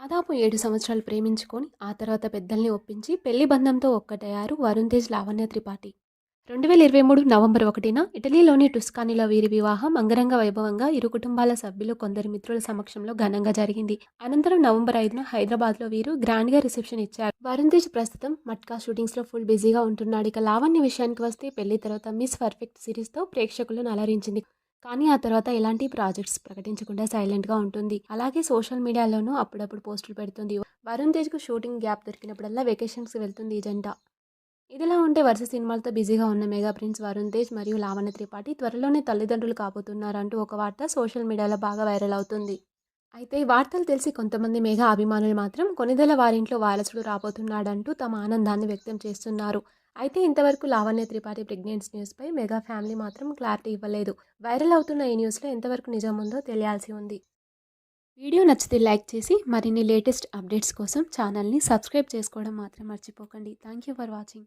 దాదాపు ఏడు సంవత్సరాలు ప్రేమించుకొని ఆ తర్వాత పెద్దల్ని ఒప్పించి పెళ్ళి బంధంతో ఒక్కటయ్యారు వరుణ్ తేజ్ లావణ్య త్రిపాఠి. రెండు వేల ఇరవై మూడు నవంబర్ ఒకటిన ఇటలీలోని టుస్కానీలో వీరి వివాహం అంగరంగ వైభవంగా ఇరు కుటుంబాల సభ్యులు కొందరు మిత్రుల సమక్షంలో ఘనంగా జరిగింది. అనంతరం నవంబర్ ఐదున హైదరాబాద్లో వీరు గ్రాండ్గా రిసెప్షన్ ఇచ్చారు. వరుణ్ తేజ్ ప్రస్తుతం మట్కా షూటింగ్స్లో ఫుల్ బిజీగా ఉంటున్నాడు. ఇక లావణ్య విషయానికి వస్తే పెళ్ళి తర్వాత మిస్ పర్ఫెక్ట్ సిరీస్తో ప్రేక్షకులను అలరించింది. కానీ ఆ తర్వాత ఎలాంటి ప్రాజెక్ట్స్ ప్రకటించకుండా సైలెంట్గా ఉంటుంది. అలాగే సోషల్ మీడియాలోనూ అప్పుడప్పుడు పోస్టులు పెడుతుంది. వరుణ్ తేజ్కు షూటింగ్ గ్యాప్ దొరికినప్పుడల్లా వెకేషన్స్కి వెళ్తుంది ఈ జంట. ఇదిలా ఉంటే వరుస సినిమాలతో బిజీగా ఉన్న మెగా ప్రిన్స్ వరుణ్ తేజ్ మరియు లావణ త్రిపాఠి త్వరలోనే తల్లిదండ్రులు కాబోతున్నారంటూ ఒక వార్త సోషల్ మీడియాలో బాగా వైరల్ అవుతుంది. అయితే ఈ వార్తలు తెలిసి కొంతమంది మెగా అభిమానులు మాత్రం కొనిదెల వారింట్లో వారసుడు రాబోతున్నాడంటూ తమ ఆనందాన్ని వ్యక్తం చేస్తున్నారు. అయితే ఇంతవరకు లావణ్య త్రిపాఠి ప్రెగ్నెన్స్ న్యూస్పై మెగా ఫ్యామిలీ మాత్రం క్లారిటీ ఇవ్వలేదు. వైరల్ అవుతున్న ఈ న్యూస్లో ఎంతవరకు నిజం ఉందో తెలియాల్సి ఉంది. వీడియో నచ్చితే లైక్ చేసి మరిన్ని లేటెస్ట్ అప్డేట్స్ కోసం ఛానల్ని సబ్స్క్రైబ్ చేసుకోవడం మాత్రం మర్చిపోకండి. Thank you for watching.